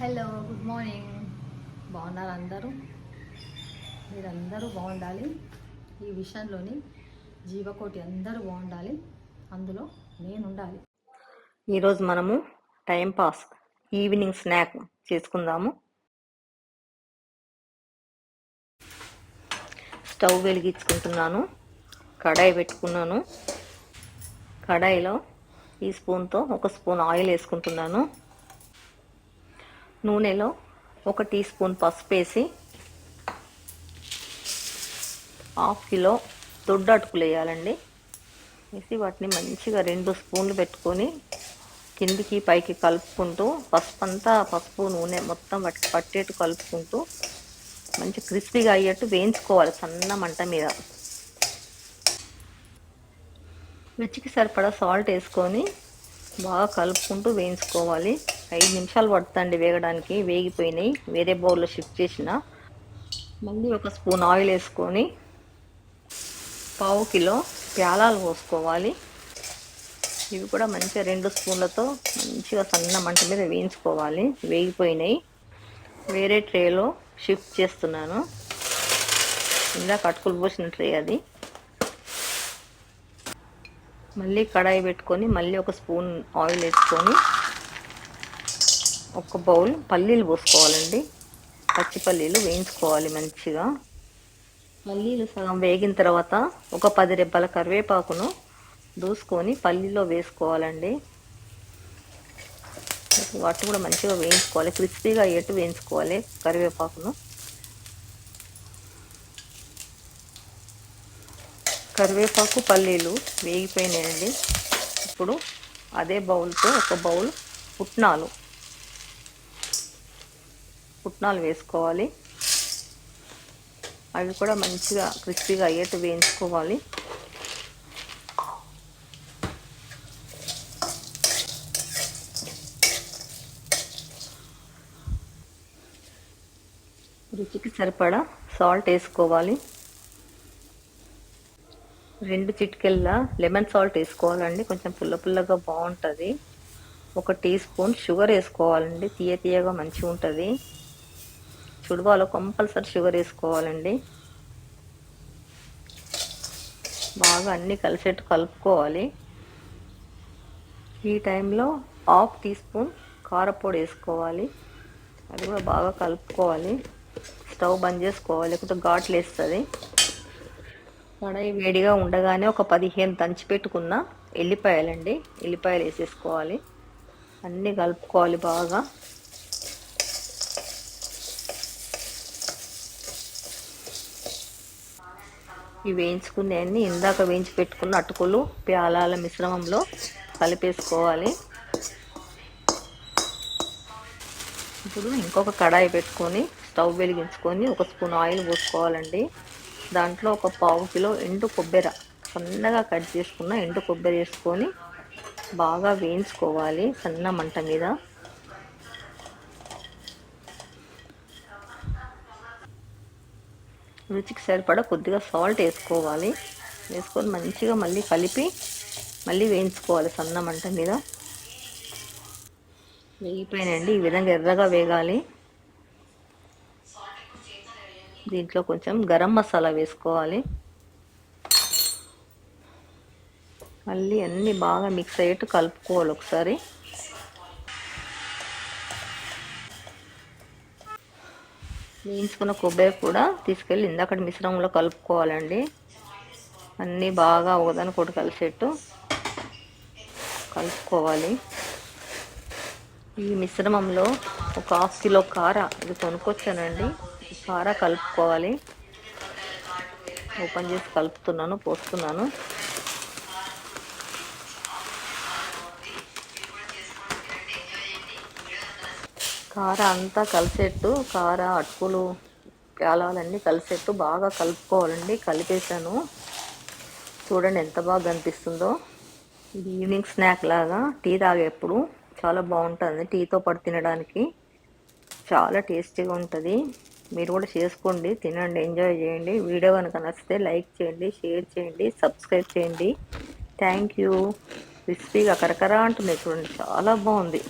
Hello good morning బాగున్నారు అందరూ? మీరందరూ బాగుండాలి. ఈ విషయంలోని జీవకోటి అందరూ బాగుండాలి. అందులో నేను ఉండాలి ఈరోజు మనము టైం పాస్ ఈవినింగ్ స్నాక్ చేసుకుందాము. స్టవ్ వెలిగించుకుంటున్నాను. కడాయి పెట్టుకున్నాను. కడాయిలో ఈ స్పూన్తో ఒక స్పూన్ ఆయిల్ వేసుకుంటున్నాను. నూనెలో ఒక టీ స్పూన్ పసుపు వేసి హాఫ్ కిలో దొడ్డు అటుకులు వేయాలండి. వేసి వాటిని మంచిగా రెండు స్పూన్లు పెట్టుకొని కిందికి పైకి కలుపుకుంటూ పసుపు అంతా పసుపు నూనె మొత్తం వాటికి పట్టేట్టు కలుపుకుంటూ మంచి క్రిస్పీగా అయ్యేట్టు వేయించుకోవాలి సన్న మంట మీద. రుచికి సరిపడా సాల్ట్ వేసుకొని బాగా కలుపుకుంటూ వేయించుకోవాలి. ఐదు నిమిషాలు పడుతుంది వేగడానికి. వేగిపోయినాయి. వేరే బౌల్లో షిఫ్ట్ చేసిన. మళ్ళీ ఒక స్పూన్ ఆయిల్ వేసుకొని పావు కిలో ప్యాలాలు పోసుకోవాలి. ఇవి కూడా మంచిగా రెండు స్పూన్లతో మంచిగా సన్న మంట మీద వేయించుకోవాలి. వేగిపోయినాయి. వేరే ట్రేలో షిఫ్ట్ చేస్తున్నాను. ఇందాక అటుకులు పోసిన ట్రే అది. మళ్ళీ కడాయి పెట్టుకొని మళ్ళీ ఒక స్పూన్ ఆయిల్ వేసుకొని ఒక బౌల్ పల్లీలు పోసుకోవాలండి. పచ్చి పల్లీలు వేయించుకోవాలి మంచిగా. పల్లీలు సగం వేగిన తర్వాత ఒక పది రెబ్బల కరివేపాకును దూసుకొని పల్లీలో వేసుకోవాలండి. వాటిని కూడా మంచిగా వేయించుకోవాలి. క్రిస్పీగా అయ్యేట్టు వేయించుకోవాలి కరివేపాకును. కరివేపాకు పల్లీలు వేగిపోయినాయండి. ఇప్పుడు అదే బౌల్తో ఒక బౌల్ పుట్నాలు పుట్నాలు వేసుకోవాలి. అవి కూడా మంచిగా క్రిస్పీగా అయ్యేట్టు వేయించుకోవాలి. రుచికి సరిపడా సాల్ట్ వేసుకోవాలి. రెండు చిటికెళ్ళ లెమన్ సాల్ట్ వేసుకోవాలండి. కొంచెం పుల్ల పుల్లగా బాగుంటుంది. ఒక టీ స్పూన్ షుగర్ వేసుకోవాలండి. తీయ తీయగా మంచిగా ఉంటుంది చుడవాలో కంపల్సరీ షుగర్ వేసుకోవాలండి. బాగా అన్నీ కలిసేట్టు కలుపుకోవాలి. ఈ టైంలో హాఫ్ టీ స్పూన్ కారపొడి వేసుకోవాలి. అది కూడా బాగా కలుపుకోవాలి. స్టవ్ బంద్ చేసుకోవాలి లేకపోతే ఘాట్లు వేస్తుంది. కడాయి వేడిగా ఉండగానే ఒక పదిహేను తంచి పెట్టుకున్న ఎల్లిపాయలండి. ఎల్లిపాయలు వేసేసుకోవాలి. అన్నీ కలుపుకోవాలి బాగా. ఇవి వేయించుకునేవన్నీ ఇందాక వేయించి పెట్టుకున్న అటుకులు ప్యాలాల మిశ్రమంలో కలిపేసుకోవాలి. ఇప్పుడు ఇంకొక కడాయి పెట్టుకొని స్టవ్ వెలిగించుకొని ఒక స్పూన్ ఆయిల్ పోసుకోవాలండి. దాంట్లో ఒక పావు కిలో ఎండు కొబ్బరి సన్నగా కట్ చేసుకున్న ఎండు కొబ్బరి వేసుకొని బాగా వేయించుకోవాలి సన్న మంట మీద. రుచికి సరిపడా కొద్దిగా సాల్ట్ వేసుకోవాలి. వేసుకొని మంచిగా మళ్ళీ కలిపి మళ్ళీ వేయించుకోవాలి సన్న మంట మీద. వేగిపోయినండి ఈ విధంగా ఎర్రగా వేగాలి. దీంట్లో కొంచెం గరం మసాలా వేసుకోవాలి. మళ్ళీ అన్నీ బాగా మిక్స్ అయ్యేట్టు కలుపుకోవాలి ఒకసారి. వేయించుకున్న కొబ్బరి కూడా తీసుకెళ్ళి ఇందాక మిశ్రమంలో కలుపుకోవాలండి. అన్నీ బాగా ఒకదాని కొట్టు కలిసేట్టు కలుపుకోవాలి. ఈ మిశ్రమంలో ఒక హాఫ్ కిలో కార ఇది కొనుక్కొచ్చానండి. కార కలుపుకోవాలి. ఓపెన్ చేసి కలుపుతున్నాను పోస్తున్నాను. కార అంతా కలిసేట్టు కార అటుకులు ప్యాలాలన్నీ కలిసేట్టు బాగా కలుపుకోవాలండి. కలిపేసాను చూడండి ఎంత బాగా కనిపిస్తుందో. ఇది ఈవినింగ్ స్నాక్ లాగా. టీ తాగేప్పుడు చాలా బాగుంటుంది. టీతో పాటు తినడానికి చాలా టేస్టీగా ఉంటుంది. మీరు కూడా చేసుకోండి తినండి ఎంజాయ్ చేయండి. వీడియో కనుక నచ్చితే లైక్ చేయండి షేర్ చేయండి సబ్స్క్రైబ్ చేయండి. Thank you. క్రిస్పీగా కరకరా అంటుంది చూడండి. చాలా బాగుంది.